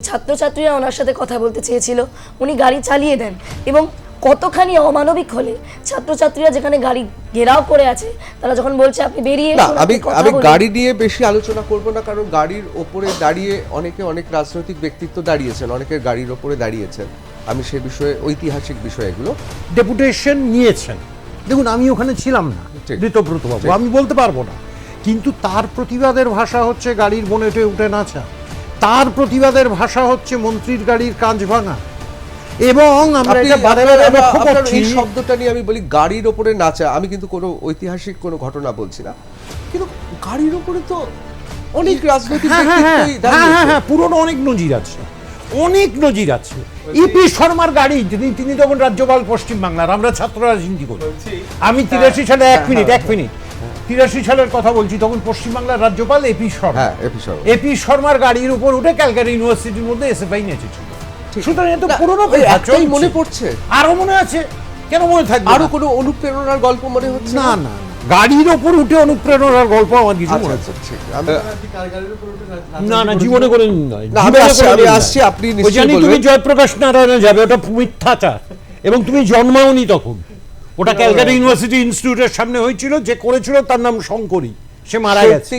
ছাত্রছাত্রীরা ওনার সাথে কথা বলতে চেয়েছিল। উনি গাড়ি চালিয়ে দেন এবং কতখানি অমানবিক হলে ছাত্রছাত্রীরা যেখানে গাড়ি ঘেরাও করে আছে তারা যখন বলছে আপনি বেরিয়ে না আমি আমি গাড়ি নিয়ে বেশি আলোচনা করব না কারণ গাড়ির ওপরে দাঁড়িয়ে অনেকে অনেক রাজনৈতিক ব্যক্তিত্ব দাঁড়িয়েছেন অনেকের গাড়ির ওপরে দাঁড়িয়েছেন। আমি সে বিষয়ে ঐতিহাসিক বিষয় এগুলো ডেপুটেশন নিয়েছেন। দেখুন আমি ওখানে ছিলাম না ঠিক। ঋতব্রত বাবু আমি বলতে পারব না। কিন্তু তার প্রতিবাদের ভাষা হচ্ছে গাড়ির বনেটে উঠে নাচা। তার প্রতিবাদের ভাষা হচ্ছে মন্ত্রীর গাড়ির কাঁচ ভাঙা। এবং আমরা এটা বারে বারে লক্ষ্য করছি। এই শব্দটা নিয়ে আমি বলি গাড়ির ওপরে নাচা। আমি কিন্তু কোনো ঐতিহাসিক কোনো ঘটনা বলছি না। কিন্তু গাড়ির ওপরে তো অনেক রাজনৈতিক হ্যাঁ হ্যাঁ হ্যাঁ হ্যাঁ হ্যাঁ হ্যাঁ পুরনো অনেক নজির আছে। অনেক নজির আছে। ইপি শর্মার গাড়ি তিনি তিনি তখন রাজ্যপাল পশ্চিম বাংলার আমরা ছাত্র রাজনীতি করি। আমি তিরাশি সালে এক হ্যাঁ, মিনিট হ্যাঁ। এক মিনিট। তিরাশি সালের কথা বলছি তখন পশ্চিম বাংলার রাজ্যপাল এপি শর্মা। হ্যাঁ এপিসোড এপি শর্মার গাড়ির উপর উঠে ক্যালকাটা ইউনিভার্সিটির মধ্যে এসএফআই নেচেছিল। সুতরাং এত পুরনো একটাই মনে পড়ছে। আরও মনে আছে? কেন মনে থাকবে আরও কোনো অনুপ্রেরণার গল্প মনে হচ্ছে? না না। গাড়ির ওপর উঠে অনুপ্রেরণার গল্প আমার কিছু আচ্ছা মনে আচ্ছা আছে ঠিক আমি না না জীবনে করে আমি আসছি, আপনি তুমি জয়প্রকাশ নারায়ণে যাবে ওটা মিথ্যাচার এবং তুমি জন্মাওনি তখন। ওটা ক্যালকাটা ইউনিভার্সিটি ইনস্টিটিউটের সামনে হয়েছিল যে করেছিল তার নাম শঙ্করী। সে মারা গেছে।